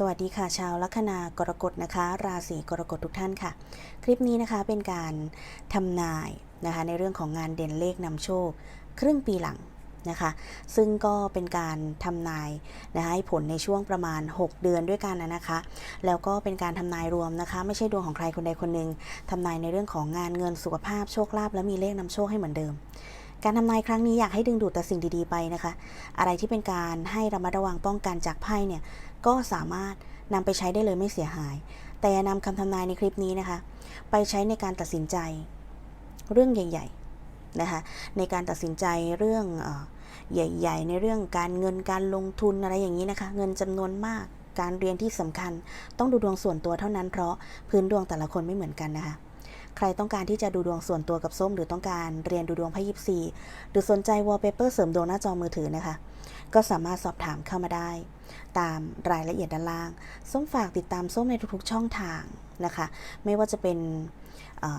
สวัสดีค่ะ ชาวลัคนากรกฎนะคะ ราศีกรกฎทุกท่านค่ะ คลิปนี้นะคะเป็นการทำนายนะคะในเรื่องของงานเด่นเลขนำโชค ครึ่งปีหลังนะคะ ซึ่งก็เป็นการทำนายนะคะให้ผลในช่วงประมาณ 6 เดือนด้วยกันนะนะคะ แล้วก็เป็นการทำนายรวมนะคะ ไม่ใช่ดวงของใครคนใดคนหนึ่งทำนายในเรื่องของงานเงินสุขภาพโชคลาภและมีเลขนำโชคให้เหมือนเดิมการทำนายครั้งนี้อยากให้ดึงดูดแต่สิ่งดีๆไปนะคะ อะไรที่เป็นการให้ระมัดระวังป้องกันจากไพ่เนี่ย ก็สามารถนำไปใช้ได้เลยไม่เสียหาย แต่อย่านำคำทำนายในคลิปนี้นะคะ ไปใช้ในการตัดสินใจเรื่องใหญ่ๆนะคะในการตัดสินใจเรื่องออใหญ่ ๆ ในเรื่องการเงินการลงทุนอะไรอย่างนี้นะคะ เงินจำนวนมากการเรียนที่สำคัญ ต้องดูดวงส่วนตัวเท่านั้นเพราะพื้นดวงแต่ละคนไม่เหมือนกันนะคะใครต้องการที่จะดูดวงส่วนตัวกับส้ม หรือต้องการเรียนดูดวงไพ่ยิปซีหรือสนใจวอลเปเปอร์เสริมดวงหน้าจอมือถือนะคะ ก็สามารถสอบถามเข้ามาได้ ตามรายละเอียดด้านล่าง ส้มฝากติดตามส้มในทุกๆช่องทางนะคะ ไม่ว่าจะเป็น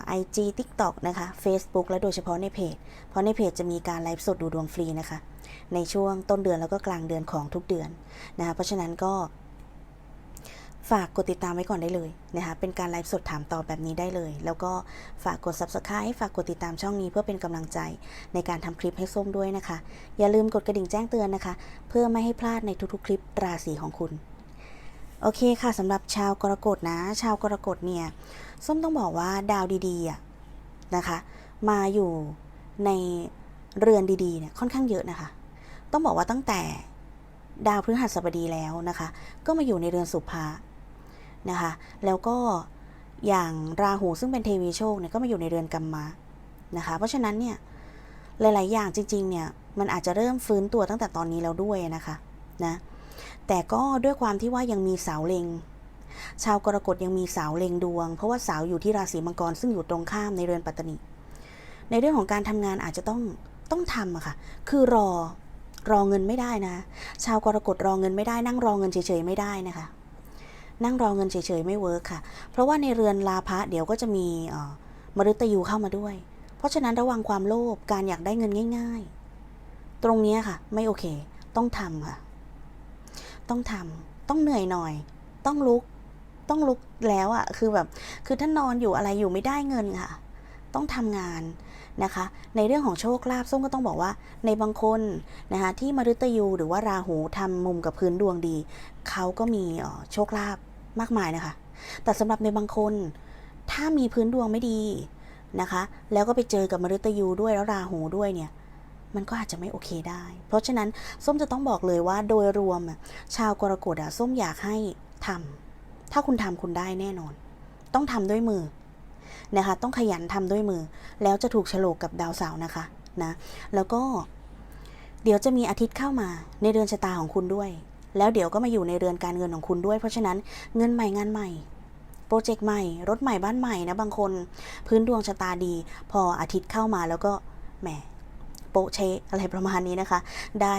ไอจีทิกตอกนะคะ Facebook และโดยเฉพาะในเพจ เพราะในเพจจะมีการไลฟ์สดดูดวงฟรีนะคะ ในช่วงต้นเดือนแล้วก็กลางเดือนของทุกเดือนนะคะ เพราะฉะนั้นก็ ฝากกดติดตามไว้ก่อนได้เลยนะคะเป็นการไลฟ์สดถามตอบแบบนี้ได้เลย แล้วก็ฝากกด subscribe ฝากกดติดตามช่องนี้เพื่อเป็นกำลังใจในการทำคลิปให้ส้มด้วยนะคะ อย่าลืมกดกระดิ่งแจ้งเตือนนะคะ เพื่อไม่ให้พลาดในทุกๆ คลิปราศีของคุณโอเคค่ะสำหรับชาวกรกฎนะ ชาวกรกฎเนี่ยส้มต้องบอกว่าดาวดีๆนะคะ มาอยู่ในเรือนดีๆเนี่ยค่อนข้างเยอะนะคะ ต้องบอกว่าตั้งแต่ดาวพฤหัสบดีแล้วนะคะ ก็มาอยู่ในเรือนสุภา นะคะ แล้วก็อย่างราหูซึ่งเป็นเทวีโชคเนี่ยก็มาอยู่ในเรือนกรรมมานะคะ เพราะฉะนั้นเนี่ยหลาย ๆ อย่างจริง ๆ เนี่ยมันอาจจะเริ่มฟื้นตัวตั้งแต่ตอนนี้แล้วด้วยนะคะนะแต่ก็ด้วยความที่ว่ายังมีเสาเล็งชาวกรกฎยังมีเสาเล็งดวง เพราะว่าเสาอยู่ที่ราศีมังกรซึ่งอยู่ตรงข้ามในเรือนปัตตนีในเรื่องของการทำงานอาจจะต้องต้องทำอะค่ะ คือรอรอเงินไม่ได้นะ ชาวกรกฎรอเงินไม่ได้นั่งรอเงินเฉยๆไม่ได้นะคะ นั่งรอเงินเฉยๆไม่เวิร์คค่ะ เพราะว่าในเรือนลาภะเดี๋ยวก็จะมีมฤตยูเข้ามาด้วย เพราะฉะนั้นระวังความโลภการอยากได้เงินง่าย ๆ ตรงนี้ค่ะ ไม่โอเค ต้องทำค่ะ ต้องทำต้องเหนื่อยหน่อย ต้องลุก ต้องลุกแล้วอะ่ะ คือแบบ คือถ้านอนอยู่อะไรอยู่ไม่ได้เงินค่ะ ต้องทำงานนะคะ ในเรื่องของโชคลาภส้มก็ต้องบอกว่า ในบางคนนะคะที่มฤตยูหรือว่าราหูทำมุมกับพื้นดวงดี เขาก็มีโชคลาภ มากมายนะคะ แต่สำหรับในบางคน ถ้ามีพื้นดวงไม่ดีนะคะ แล้วก็ไปเจอกับมฤตยูด้วยแล้วราหูด้วยเนี่ย มันก็อาจจะไม่โอเคได้ เพราะฉะนั้นส้มจะต้องบอกเลยว่าโดยรวมชาวกรกฎอะส้มอยากให้ทำถ้าคุณทำคุณได้แน่นอน ต้องทำด้วยมือนะคะ ต้องขยันทำด้วยมือ แล้วจะถูกโฉลกกับดาวเสาร์นะคะนะ แล้วก็เดี๋ยวจะมีอาทิตย์เข้ามาในเรือนชะตาของคุณด้วย แล้วเดี๋ยวก็มาอยู่ในเรือนการเงินของคุณด้วย เพราะฉะนั้นเงินใหม่งานใหม่ โปรเจกต์ใหม่ รถใหม่บ้านใหม่นะบางคน พื้นดวงชะตาดี พออาทิตย์เข้ามาแล้วก็แหมโปะเชอะไรประมาณนี้นะคะ ได้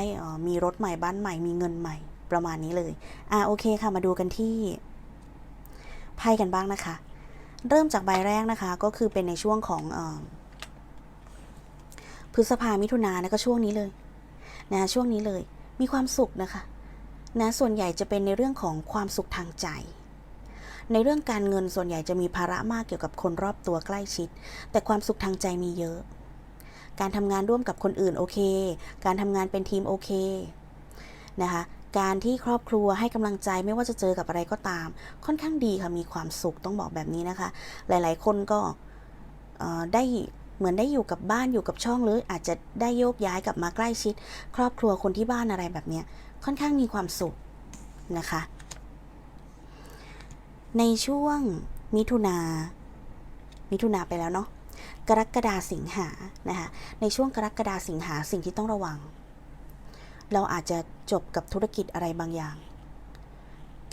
มีรถใหม่บ้านใหม่ มีเงินใหม่ประมาณนี้เลยอ่าโอเคค่ะมาดูกันที่ไพ่กันบ้างนะคะ เริ่มจากใบแรกนะคะ ก็คือเป็นในช่วงของออพฤษภามิถุนานะก็ช่วงนี้เลยนะช่วงนี้เลย มีความสุขนะคะ นะส่วนใหญ่จะเป็นในเรื่องของความสุขทางใจ ในเรื่องการเงินส่วนใหญ่จะมีภาระมากเกี่ยวกับคนรอบตัวใกล้ชิด แต่ความสุขทางใจมีเยอะ การทำงานร่วมกับคนอื่นโอเค การทำงานเป็นทีมโอเคนะคะการที่ครอบครัวให้กำลังใจไม่ว่าจะเจอกับอะไรก็ตาม ค่อนข้างดีค่ะมีความสุขต้องบอกแบบนี้นะคะ หลายๆ คนก็ได้เหมือนได้อยู่กับบ้านอยู่กับช่องหรืออาจจะได้โยกย้ายกลับมาใกล้ชิด ครอบครัวคนที่บ้านอะไรแบบเนี้ย ค่อนข้างมีความสุขนะคะ ในช่วงมิถุนา มิถุนาไปแล้วเนาะ กรกฎาสิงหานะคะ ในช่วงกรกฎาสิงหาสิ่งที่ต้องระวัง เราอาจจะจบกับธุรกิจอะไรบางอย่าง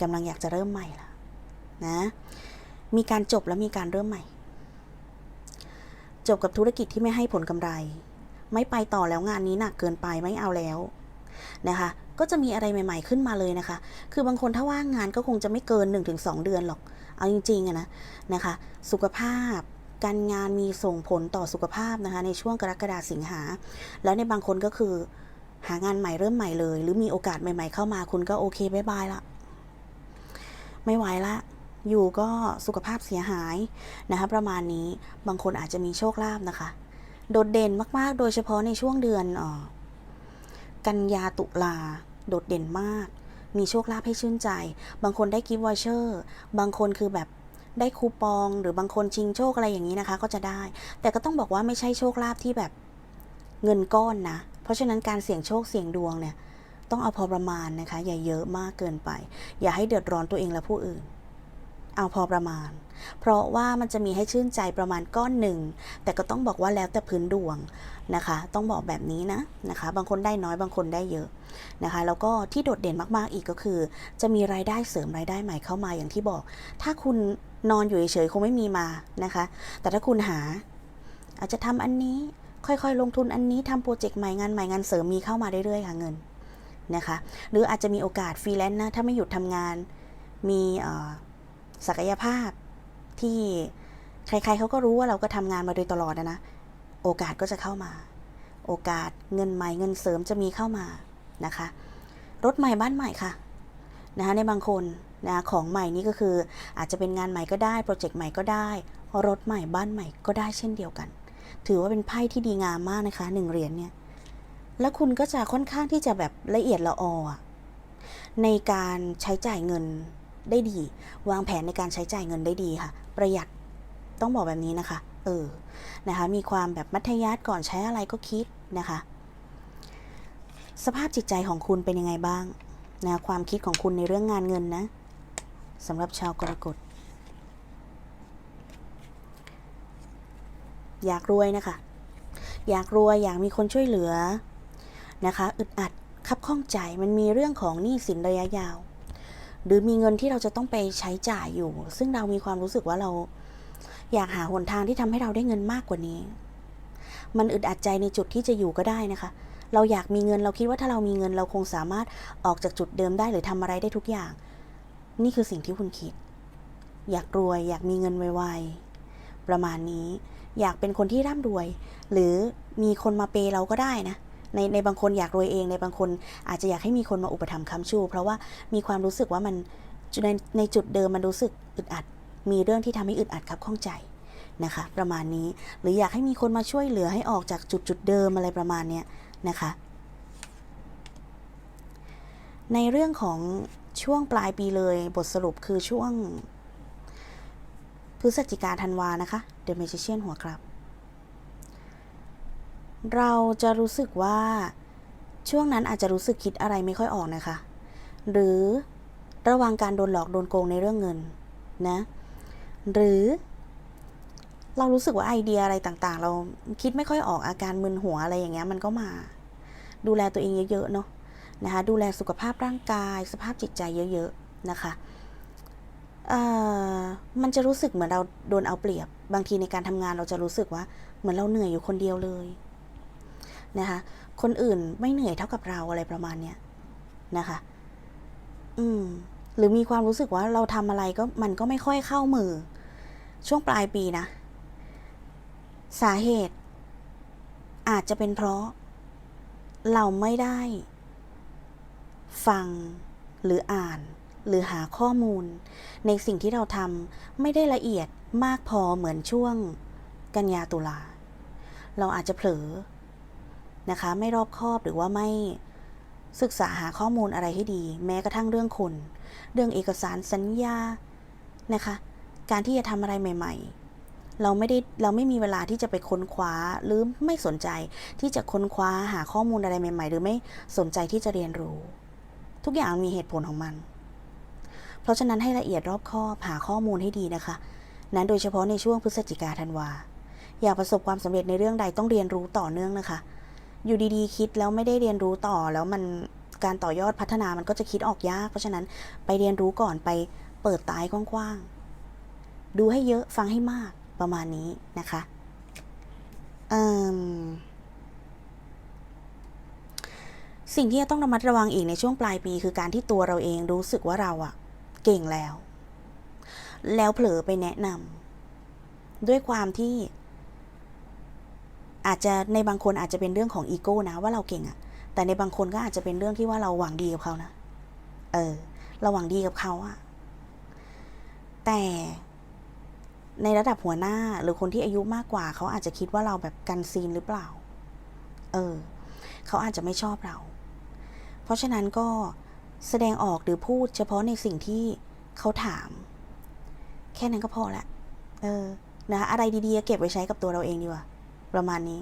กำลังอยากจะเริ่มใหม่ละนะ มีการจบแล้วมีการเริ่มใหม่ จบกับธุรกิจที่ไม่ให้ผลกำไร ไม่ไปต่อแล้วงานนี้หนักเกินไปไม่เอาแล้ว นะคะ ก็จะมีอะไรใหม่ ๆขึ้นมาเลยนะคะ คือบางคนถ้าว่างงานก็คงจะไม่เกิน 1-2 เดือนหรอก เอาจริงๆอะนะนะคะ สุขภาพการงานมีส่งผลต่อสุขภาพนะคะในช่วงกรกฎาสิงหา แล้วในบางคนก็คือหางานใหม่เริ่มใหม่เลย หรือมีโอกาสใหม่ ๆ เข้ามาคุณก็โอเคบายบายละไม่ไหวละอยู่ก็สุขภาพเสียหายนะคะประมาณนี้บางคนอาจจะมีโชคลาภนะคะ โดดเด่นมากๆ โดยเฉพาะในช่วงเดือนออ กันยาตุลา โดดเด่นมาก มีโชคลาภให้ชื่นใจ บางคนได้กิฟต์วอเชอร์ บางคนคือแบบได้คูปอง หรือบางคนชิงโชคอะไรอย่างนี้นะคะ ก็จะได้ แต่ก็ต้องบอกว่าไม่ใช่โชคลาภที่แบบเงินก้อนนะ เพราะฉะนั้นการเสี่ยงโชคเสี่ยงดวงเนี่ย ต้องเอาพอประมาณนะคะ อย่าเยอะมากเกินไป อย่าให้เดือดร้อนตัวเองและผู้อื่น เอาพอประมาณ เพราะว่ามันจะมีให้ชื่นใจประมาณก้อนหนึ่ง แต่ก็ต้องบอกว่าแล้วแต่พื้นดวงนะคะ ต้องบอกแบบนี้นะนะคะ บางคนได้น้อยบางคนได้เยอะนะคะ แล้วก็ที่โดดเด่นมากๆอีกก็คือ จะมีรายได้เสริมรายได้ใหม่เข้ามาอย่างที่บอก ถ้าคุณนอนอยู่เฉยๆคงไม่มีมานะคะ แต่ถ้าคุณหา อาจจะทำอันนี้ค่อยๆ ลงทุนอันนี้ทำโปรเจกต์ใหม่งานใหม่งานเสริมมีเข้ามาเรื่อยๆค่ะเงินนะคะ หรืออาจจะมีโอกาสฟรีแลนซ์นะถ้าไม่หยุดทำงานมีเอ่อ ศักยภาพที่ใครๆเขาก็รู้ว่าเราก็ทำงานมาโดยตลอดนะนะโอกาสก็จะเข้ามา โอกาสเงินใหม่เงินเสริมจะมีเข้ามานะคะ รถใหม่บ้านใหม่ค่ะนะคะในบางคนนะของใหม่นี่ก็คืออาจจะเป็นงานใหม่ก็ได้โปรเจกต์ใหม่ก็ได้ รถใหม่บ้านใหม่ก็ได้เช่นเดียวกัน ถือว่าเป็นไพ่ที่ดีงามมากนะคะหนึ่งเหรียญเนี่ยแล้วคุณก็จะค่อนข้างที่จะแบบละเอียดละออในการใช้จ่ายเงิน ได้ดี วางแผนในการใช้จ่ายเงินได้ดีค่ะ ประหยัดต้องบอกแบบนี้นะคะ เออ นะคะ มีความแบบมัธยัสถ์ก่อนใช้อะไรก็คิดนะคะ สภาพจิตใจของคุณเป็นยังไงบ้างนะความคิดของคุณในเรื่องงานเงินนะสำหรับชาวกรกฎอยากรวยนะคะ อยากรวยอยากมีคนช่วยเหลือนะคะ อึดอัดคับข้องใจมันมีเรื่องของหนี้สินระยะยาว หรือมีเงินที่เราจะต้องไปใช้จ่ายอยู่ ซึ่งเรามีความรู้สึกว่าเรา อยากหาหนทางที่ทำให้เราได้เงินมากกว่านี้ มันอึดอัดใจในจุดที่จะอยู่ก็ได้นะคะ เราอยากมีเงินเราคิดว่าถ้าเรามีเงินเราคงสามารถออกจากจุดเดิมได้หรือทำอะไรได้ทุกอย่าง นี่คือสิ่งที่คุณคิด อยากรวย อยากมีเงินไวๆประมาณนี้ อยากเป็นคนที่ร่ำรวย หรือมีคนมาเปย์เราก็ได้นะ ในในบางคนอยากรวยเอง ในบางคนอาจจะอยากให้มีคนมาอุปถัมภ์ค้ำชู เพราะว่ามีความรู้สึกว่ามันในในจุดเดิมมันรู้สึกอึดอัด มีเรื่องที่ทำให้อึดอัดครับข้องใจนะคะ ประมาณนี้หรืออยากให้มีคนมาช่วยเหลือให้ออกจากจุดจุดเดิมอะไรประมาณเนี้ยนะคะ ในเรื่องของช่วงปลายปีเลยบทสรุปคือช่วงพฤศจิกาธันวานะคะ The Magician หัวครับ เราจะรู้สึกว่าช่วงนั้นอาจจะรู้สึกคิดอะไรไม่ค่อยออกนะคะ หรือระวังการโดนหลอกโดนโกงในเรื่องเงินนะ หรือ เรารู้สึกว่าไอเดียอะไรต่างๆ เราคิดไม่ค่อยออกอาการมึนหัวอะไรอย่างเงี้ยมันก็มา ดูแลตัวเองเยอะๆเนาะนะคะ ดูแลสุขภาพร่างกาย สภาพจิตใจเยอะๆนะคะมันจะรู้สึกเหมือนเราโดนเอาเปรียบ บางทีในการทำงานเราจะรู้สึกว่า เหมือนเราเหนื่อยอยู่คนเดียวเลย นะคะ คนอื่นไม่เหนื่อยเท่ากับเราอะไรประมาณเนี้ยนะคะ อืม หรือมีความรู้สึกว่าเราทำอะไรก็มันก็ไม่ค่อยเข้ามือ ช่วงปลายปีนะ สาเหตุ อาจจะเป็นเพราะ เราไม่ได้ ฟังหรืออ่านหรือหาข้อมูล ในสิ่งที่เราทำไม่ได้ละเอียดมากพอเหมือนช่วงกันยาตุลา เราอาจจะเผลอ นะคะ ไม่รอบคอบหรือว่าไม่ศึกษาหาข้อมูลอะไรให้ดี แม้กระทั่งเรื่องคน เรื่องเอกสารสัญญานะคะ การที่จะทำอะไรใหม่ ๆ เราไม่ได้เราไม่มีเวลาที่จะไปค้นคว้าหรือไม่สนใจที่จะค้นคว้าหาข้อมูลอะไรใหม่ ๆ หรือไม่สนใจที่จะเรียนรู้ ทุกอย่างมีเหตุผลของมัน เพราะฉะนั้นให้ละเอียดรอบคอบหาข้อมูลให้ดีนะคะ นั้นโดยเฉพาะในช่วงพฤศจิกาธันวาอยากประสบความสำเร็จในเรื่องใดต้องเรียนรู้ต่อเนื่องนะคะ อยู่ดีๆ คิดแล้วไม่ได้เรียนรู้ต่อแล้วมันการต่อยอดพัฒนามันก็จะคิดออกยาก เพราะฉะนั้นไปเรียนรู้ก่อนไปเปิดตายกว้างๆ ดูให้เยอะฟังให้มากประมาณนี้นะคะสิ่งที่จะต้องระมัดระวังอีกในช่วงปลายปี คือการที่ตัวเราเองรู้สึกว่าเราอะเก่งแล้ว แล้วเผลอไปแนะนำด้วยความที่ อาจจะในบางคนอาจจะเป็นเรื่องของอีโก้นะว่าเราเก่งอะแต่ในบางคนก็อาจจะเป็นเรื่องที่ว่าเราหวังดีกับเขานะเออเราหวังดีกับเขาอะแต่ในระดับหัวหน้าหรือคนที่อายุมากกว่า เขาอาจจะคิดว่าเราแบบกันซีนหรือเปล่า เออ เขาอาจจะไม่ชอบเรา เพราะฉะนั้นก็แสดงออกหรือพูดเฉพาะในสิ่งที่เขาถาม แค่นั้นก็พอละ เออ นะ อะไรดีๆ เก็บไว้ใช้กับตัวเราเองดีกว่า ประมาณนี้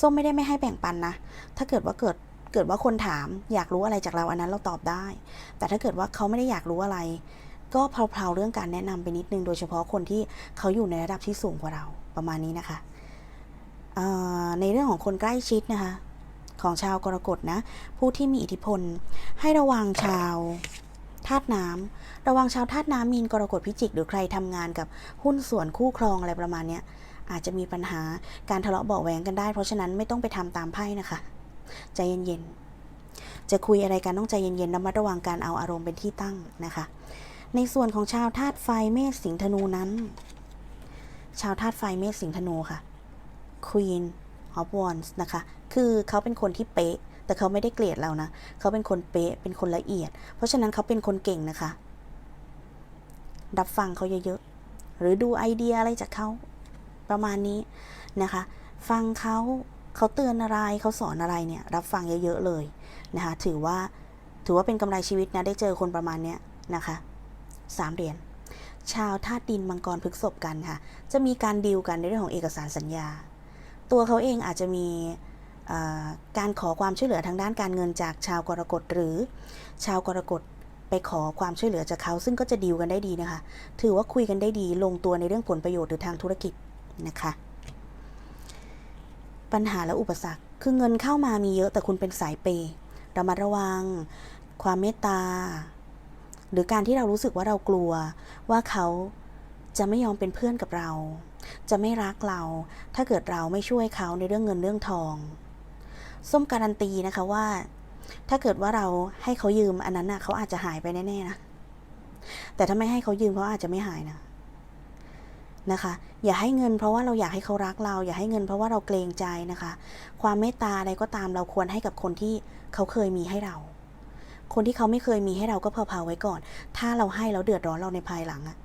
ส้มไม่ได้ไม่ให้แบ่งปันนะ ถ้าเกิดว่าเกิดเกิดว่าคนถามอยากรู้อะไรจากเราอันนั้นเราตอบได้ แต่ถ้าเกิดว่าเขาไม่ได้อยากรู้อะไร ก็เพลาๆเรื่องการแนะนำไปนิดนึง โดยเฉพาะคนที่เขาอยู่ในระดับที่สูงกว่าเราประมาณนี้นะคะในเรื่องของคนใกล้ชิดนะคะ ของชาวกรกฎนะ ผู้ที่มีอิทธิพล ให้ระวังชาวธาตุน้ำระวังชาวธาตุน้ำมีนกรกฎพิจิก หรือใครทำงานกับหุ้นส่วนคู่ครองอะไรประมาณเนี้ย อาจจะมีปัญหาการทะเลาะเบาแหวงกันได้ เพราะฉะนั้นไม่ต้องไปทำตามไพ่นะคะ ใจเย็นๆ จะคุยอะไรกันต้องใจเย็นๆระมัดระวังการเอาอารมณ์เป็นที่ตั้งนะคะ ในส่วนของชาวธาตุไฟเมษสิงห์ธนูนั้น ชาวธาตุไฟเมษสิงห์ธนูค่ะ Queen of Wands นะคะ คือเขาเป็นคนที่เป๊ะ แต่เขาไม่ได้เกลียดเรานะ เขาเป็นคนเป๊ะ เป็นคนละเอียด เพราะฉะนั้นเขาเป็นคนเก่งนะคะ รับฟังเขาเยอะๆ หรือดูไอเดียอะไรจากเขา ประมาณนี้นะคะ ฟังเขาเขาเตือนอะไรเขาสอนอะไรเนี่ย รับฟังเยอะๆเลยนะคะ ถือว่าถือว่าเป็นกำไรชีวิตนะ ได้เจอคนประมาณเนี้ยนะคะสามเหรียญชาวธาตุดินมังกรพฤกษบกันค่ะ จะมีการดีลกันในเรื่องของเอกสารสัญญา ตัวเขาเองอาจจะมีการขอความช่วยเหลือทางด้านการเงินจากชาวกรกฎหรือ ชาวกรกฎไปขอความช่วยเหลือจากเขา ซึ่งก็จะดีลกันได้ดีนะคะ ถือว่าคุยกันได้ดีลงตัวในเรื่องผลประโยชน์หรือทางธุรกิจ นะคะ ปัญหาและอุปสรรคคือเงินเข้ามามีเยอะแต่คุณเป็นสายเปย์ระมัดระวัง ความเมตตา หรือการที่เรารู้สึกว่าเรากลัว ว่าเขาจะไม่ยอมเป็นเพื่อนกับเรา จะไม่รักเรา ถ้าเกิดเราไม่ช่วยเขาในเรื่องเงินเรื่องทอง ส้มการันตีนะคะว่า ถ้าเกิดว่าเราให้เขายืมอันนั้นน่ะเขาอาจจะหายไปแน่ๆนะแต่ถ้าไม่ให้เขายืมเขาอาจจะไม่หายนะ นะคะ อย่าให้เงินเพราะว่าเราอยากให้เขารักเรา อย่าให้เงินเพราะว่าเราเกรงใจนะคะ ความเมตตาอะไรก็ตามเราควรให้กับคนที่เขาเคยมีให้เรา คนที่เขาไม่เคยมีให้เราก็เผาๆไว้ก่อน ถ้าเราให้แล้วเดือดร้อนเราในภายหลังอะ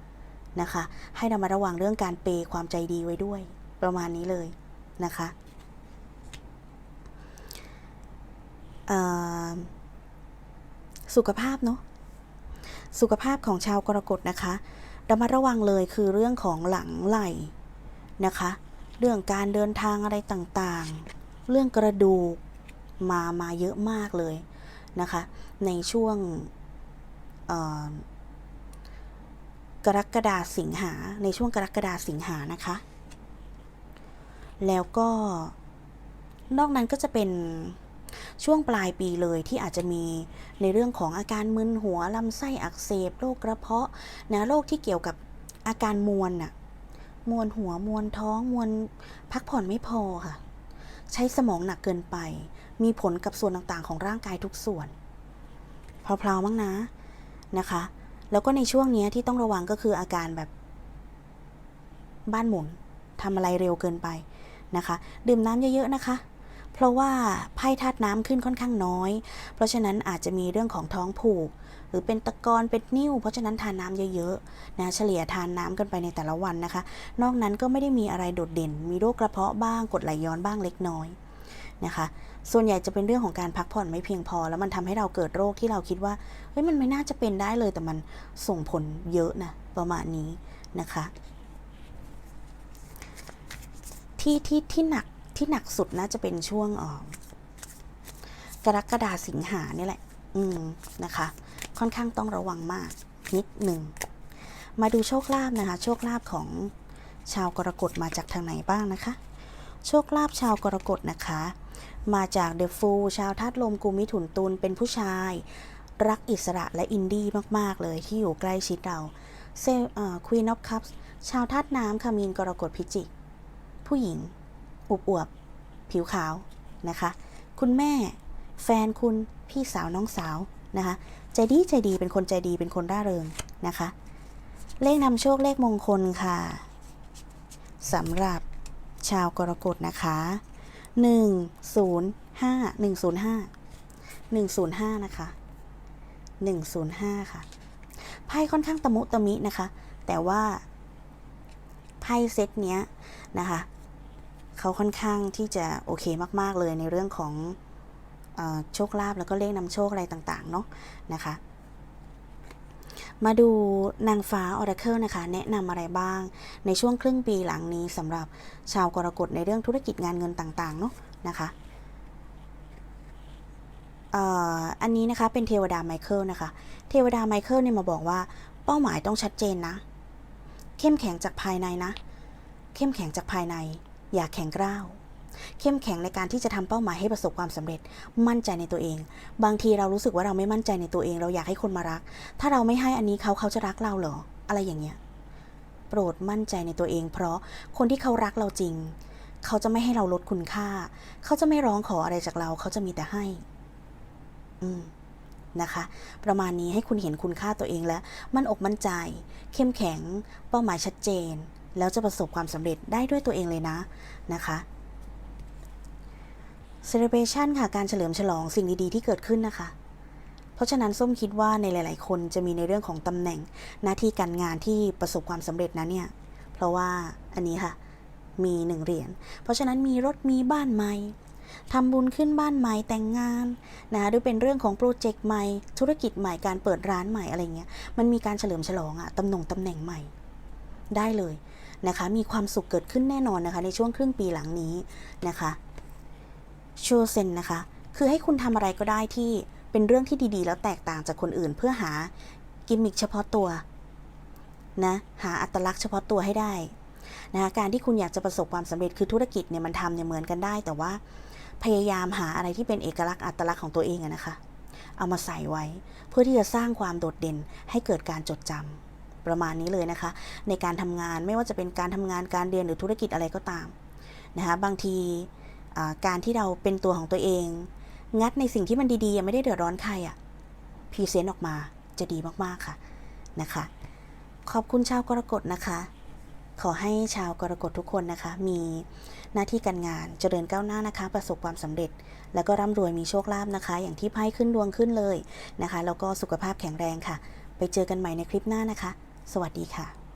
นะคะ ให้เรามาระวังเรื่องการเปย์ความใจดีไว้ด้วย ประมาณนี้เลยนะคะสุขภาพเนาะสุขภาพของชาวกรกฎนะคะ ระมัดระวังเลยคือเรื่องของหลังไหล่นะคะ เรื่องการเดินทางอะไรต่างๆ เรื่องกระดูกมามาเยอะมากเลยนะคะ ในช่วงกรกฎาสิงหาในช่วงกรกฎาสิงหานะคะ แล้วก็นอกนั้นก็จะเป็น ช่วงปลายปีเลยที่อาจจะมีในเรื่องของอาการมึนหัวลำไส้อักเสบโรคกระเพาะนะโรคที่เกี่ยวกับอาการมวลน่ะมวลหัวมวลท้องมวลพักผ่อนไม่พอค่ะ ใช้สมองหนักเกินไป มีผลกับส่วนต่างๆ ของร่างกายทุกส่วนเพลาๆมั้งนะนะคะ แล้วก็ในช่วงนี้ที่ต้องระวังก็คืออาการแบบบ้านหมุนทำอะไรเร็วเกินไปนะคะ ดื่มน้ำเยอะๆนะคะ เพราะว่าไพ่ธาตุน้ำขึ้นค่อนข้างน้อย เพราะฉะนั้นอาจจะมีเรื่องของท้องผูก หรือเป็นตะกอนเป็นนิ่ว เพราะฉะนั้นทานน้ำเยอะๆนะเฉลี่ยทานน้ำกันไปในแต่ละวันนะคะ นอกนั้นก็ไม่ได้มีอะไรโดดเด่น มีโรคกระเพาะบ้างกดไหลย้อนบ้างเล็กน้อยนะคะ ส่วนใหญ่จะเป็นเรื่องของการพักผ่อนไม่เพียงพอ แล้วมันทำให้เราเกิดโรคที่เราคิดว่าเฮ้ยมันไม่น่าจะเป็นได้เลยแต่มันส่งผลเยอะนะประมาณนี้นะคะ ที่ที่ที่หนัก ที่หนักสุดน่าจะเป็นช่วงออกรกฎาสิงหานี่แหละ อืมนะคะ ค่อนข้างต้องระวังมากนิดหนึ่ง มาดูโชคลาภนะคะ โชคลาภของชาวกรกฎมาจากทางไหนบ้างนะคะ โชคลาภชาวกรกฎนะคะ มาจากเดอะฟูชาวธาตุลมกุมิถุนตุลเป็นผู้ชาย รักอิสระและอินดี้มาก ๆ เลยที่อยู่ใกล้ชิดเราเซควีนอ f คัพชาวธาตุน้ำคามีนกรกฎพิจิก ผู้หญิง อวบๆผิวขาวนะคะ คุณแม่ แฟนคุณพี่สาวน้องสาวนะคะ ใจดีใจดีเป็นคนใจดีเป็นคนร่าเริงนะคะ เลขนำโชคเลขมงคลค่ะสำหรับชาวกรกฎนะคะหนึ่งศูนย์ห้าหนึ่งศูนย์ห้าหนึ่งศูนย์ห้านะคะหนึ่งศูนย์ห้าค่ะไพ่ค่อนข้างตะมุตะมินะคะ แต่ว่าไพ่เซตเนี้ยนะคะ เขาค่อนข้างที่จะโอเคมาก ๆ เลยในเรื่องของโชคลาภแล้วก็เลขนำโชคอะไรต่าง ๆ เนาะนะคะ มาดูนางฟ้าออราเคิลนะคะ แนะนำอะไรบ้าง ในช่วงครึ่งปีหลังนี้สำหรับชาวกรกฎในเรื่องธุรกิจงานเงินต่าง ๆ เนาะนะคะอันนี้นะคะเป็นเทวดาไมเคิลนะคะ เทวดาไมเคิลเนี่ยมาบอกว่าเป้าหมายต้องชัดเจนนะ เข้มแข็งจากภายในนะ เข้มแข็งจากภายใน อย่าแข็งกร้าว เข้มแข็งในการที่จะทำเป้าหมายให้ประสบความสำเร็จ มั่นใจในตัวเอง บางทีเรารู้สึกว่าเราไม่มั่นใจในตัวเอง เราอยากให้คนมารัก ถ้าเราไม่ให้อันนี้เขาเขาจะรักเราเหรอ อะไรอย่างเงี้ย โปรดมั่นใจในตัวเอง เพราะคนที่เขารักเราจริง เขาจะไม่ให้เราลดคุณค่า เขาจะไม่ร้องขออะไรจากเรา เขาจะมีแต่ให้ อืมนะคะ ประมาณนี้ให้คุณเห็นคุณค่าตัวเองแล้ว มั่นอกมั่นใจ เข้มแข็ง เป้าหมายชัดเจน แล้วจะประสบความสำเร็จได้ด้วยตัวเองเลยนะนะคะ celebration ค่ะ การเฉลิมฉลองสิ่งดีๆที่เกิดขึ้นนะคะ เพราะฉะนั้นส้มคิดว่าในหลาย ๆ คนจะมีในเรื่องของตำแหน่งหน้าที่การงานที่ประสบความสำเร็จนะเนี่ย เพราะว่าอันนี้ค่ะ มีหนึ่งเหรียญ เพราะฉะนั้นมีรถมีบ้านใหม่ทำบุญขึ้นบ้านใหม่แต่งงานนะคะหรือเป็นเรื่องของโปรเจกต์ใหม่ ธุรกิจใหม่การเปิดร้านใหม่อะไรเงี้ย มันมีการเฉลิมฉลองอะตำแหน่งตำแหน่งใหม่ ได้เลย นะคะ มีความสุขเกิดขึ้นแน่นอนนะคะ ในช่วงครึ่งปีหลังนี้นะคะโชเซนนะคะ คือให้คุณทำอะไรก็ได้ที่เป็นเรื่องที่ดีๆ แล้วแตกต่างจากคนอื่น เพื่อหากิมมิคเฉพาะตัวนะหาอัตลักษณ์เฉพาะตัวให้ได้นะคะการที่คุณอยากจะประสบความสำเร็จคือธุรกิจเนี่ยมันทำเนี่ยเหมือนกันได้ แต่ว่าพยายามหาอะไรที่เป็นเอกลักษณ์อัตลักษณ์ของตัวเองนะคะ เอามาใส่ไว้ เพื่อที่จะสร้างความโดดเด่นให้เกิดการจดจำ ประมาณนี้เลยนะคะ ในการทำงานไม่ว่าจะเป็นการทำงานการเรียนหรือธุรกิจอะไรก็ตามนะคะบางทีการที่เราเป็นตัวของตัวเอง งัดในสิ่งที่มันดีๆยังไม่ได้เดือดร้อนใครอะพรีเซนต์ออกมาจะดีมากๆค่ะนะคะ ขอบคุณชาวกรกฎนะคะ ขอให้ชาวกรกฎทุกคนนะคะ มีหน้าที่การงานเจริญก้าวหน้านะคะ ประสบความสำเร็จ แล้วก็ร่ำรวยมีโชคลาภนะคะ อย่างที่ไพ่ขึ้นดวงขึ้นเลยนะคะ แล้วก็สุขภาพแข็งแรงค่ะ ไปเจอกันใหม่ในคลิปหน้านะคะ สวัสดีค่ะ